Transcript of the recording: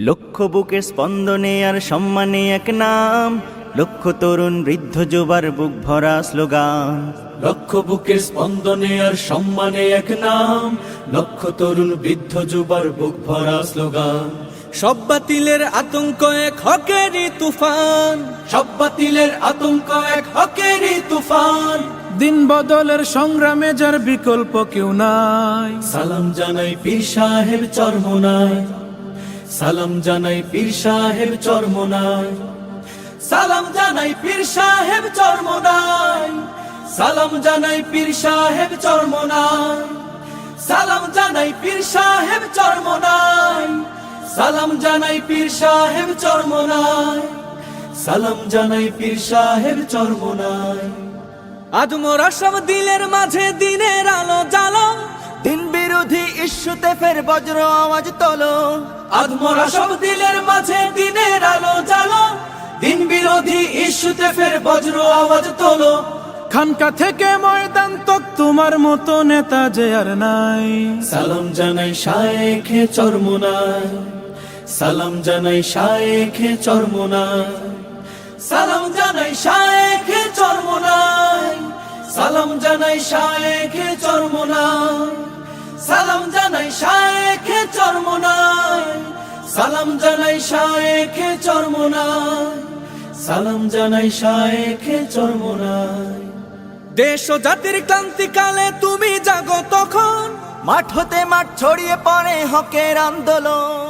লক্ষ বুকের স্পন্দনে আর সম্মানে এক নাম। লক্ষ তরুণ বৃদ্ধ যুবার বুক ভরা স্লোগান। লক্ষ বুকের স্পন্দনে আর সম্মানে এক নাম। লক্ষ তরুণ বৃদ্ধ যুবার বুক ভরা স্লোগান। সব বাতিলের আতঙ্ক এক হকেরই তুফান। সব বাতিলের আতঙ্ক এক হকেরই তুফান। দিন বদলের সংগ্রামে যার বিকল্প কেউ নাই। সালাম জানাই পীর সাহেব চরমনায়। সালাম জানাই পীর সাহেব চরমনায় সালাম জানাই পীর সাহেব চরমনায় সালাম জানাই পীর সাহেব চরমনায় সালাম জানাই পীর সাহেব চরমনায় সালাম জানাই পীর সাহেব চরমনায় সালাম জানাই পীর সাহেব চরমনায় আজ মোরা সব দিলের মাঝে দিনের আলো জ্বালো। দিন বিরোধী ইস্যুতে ফের বজ্র আওয়াজ তোলো। আদমরা সব দিলের মাঝে দিনের আলো জ্বালো। দিন বিরোধী ইস্যুতে ফের বজ্র আওয়াজ তোলো। খানকা থেকে ময়দান তক তোমার মতো নেতা যে আর নাই। সালাম জানাই শায়েখে চরমোনায় সালাম জানাই শায়েখে চরমোনায় সালাম জানাই শায়েখে চরমোনায় সালাম জানাই শায়েখে চরমোনায় সালাম জানাই শায়েখে জানাই শায়েখে চরমনায় সালাম জানাই শায়েখে চরমনায় দেশ ও জাতির ক্লান্তিকালে তুমি জাগো তখন। মাঠ হতে মাঠ ছড়িয়ে পড়ে হকের আন্দোলন।